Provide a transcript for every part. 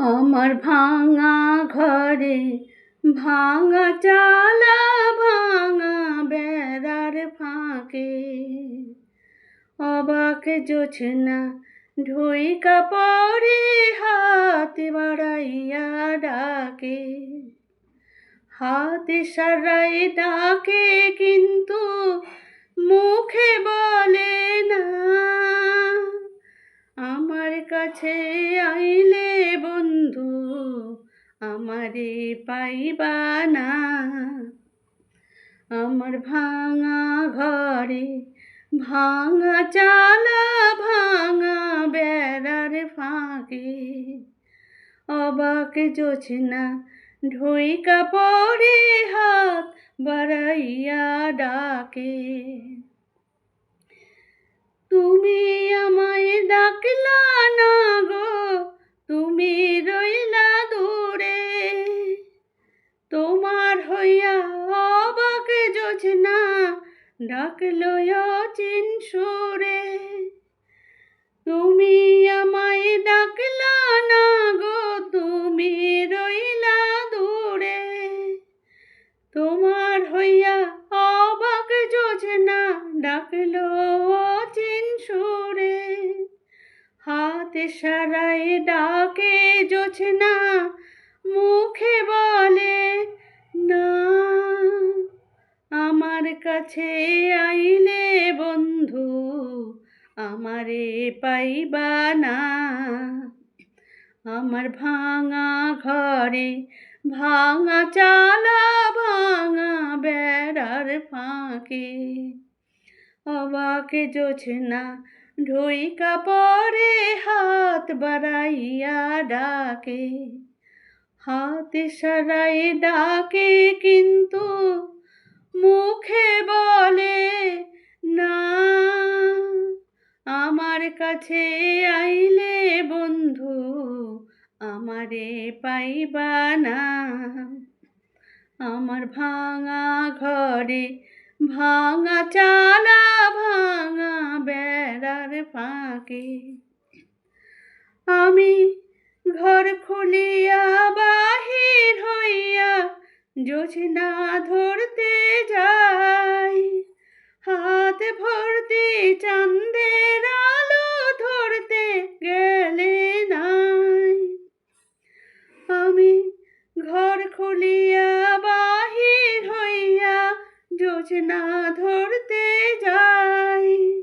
আমার ভাঙা ঘরে ভাঙা চালা, ভাঙা বেড়ার ফাঁকে। অবাক জোছনা ঢুই কাপড়ে হাত বাড়াইয়া ডাকে। হাত সারাই ডাকে কিন্তু মুখে বলে না। আমার কাছে আমারে পাইবা না। আমার ভাঙা ঘরে ভাঙা চালা, ভাঙা বেড়ার ফাঁকে। অবাক জোছনা ঢুইকা পড়ে হাত বাড়াইয়া ডাকে। তুমি আমায় ডাকলা ডাকলো চিন সুরে, তুমি আমায় ডাকলা না গো, তুমি রইলা দূরে। তোমার হইয়া অবাক যোজনা, ডাকলো চিন সুরে। হাতে সারাই ডাকে জোছনা মুখে বলে কাছে আইলে বন্ধু, আমারে পাইবা না। আমার ভাঙা ঘরে ভাঙা চালা, ভাঙা বেড়ার ফাঁকে। অবাক জোছনা ঢুইকা কাপড়ে হাত বাড়াইয়া ডাকে। হাত সারাই ডাকে কিন্তু কাছে আইলে বন্ধু, আমারে পাইবা না। আমার ভাঙা ঘরে ভাঙা চালা, ভাঙা বেড়ার ফাঁকে। আমি ঘর খুলিয়া বাহির হইয়া যোজনা ধরতে যাই। হাত ভর্তি চাঁদের আলো গেলে নাই। আমি ঘর খুলিয়া বাহির হইয়া যোজনা ধরতে যাই।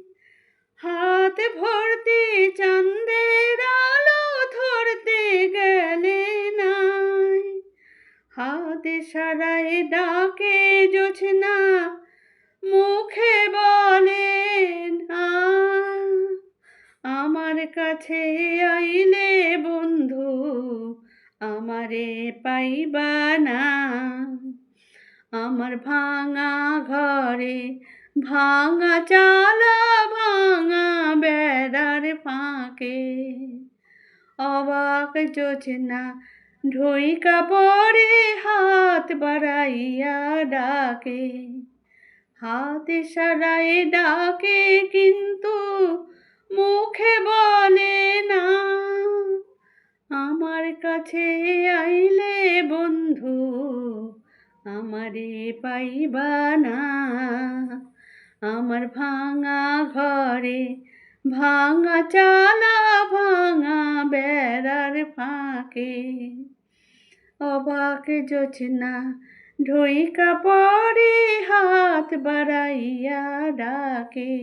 হাত ভর্তি চাঁদের আলো ধরতে গেলে নাই। হাতে সারাই ডাকে জোছনা কাছে আইলে বন্ধু, আমারে পাইবা না। আমার ভাঙা ঘরে ভাঙা চালা, ভাঙা বেড়ার ফাঁকে। অবাক যোজনা ঢুইকা কাপড়ে হাত বাড়াইয়া ডাকে। হাত সারাই ডাকে, কিন্তু কাছে আইলে বন্ধু, আমারে পাইবা না। আমার ভাঙা ঘরে ভাঙা চালা, ভাঙা বেড়ার ফাঁকে। অবাক যোচনা ঢুইকা পরে হাত বাড়াইয়া ডাকে।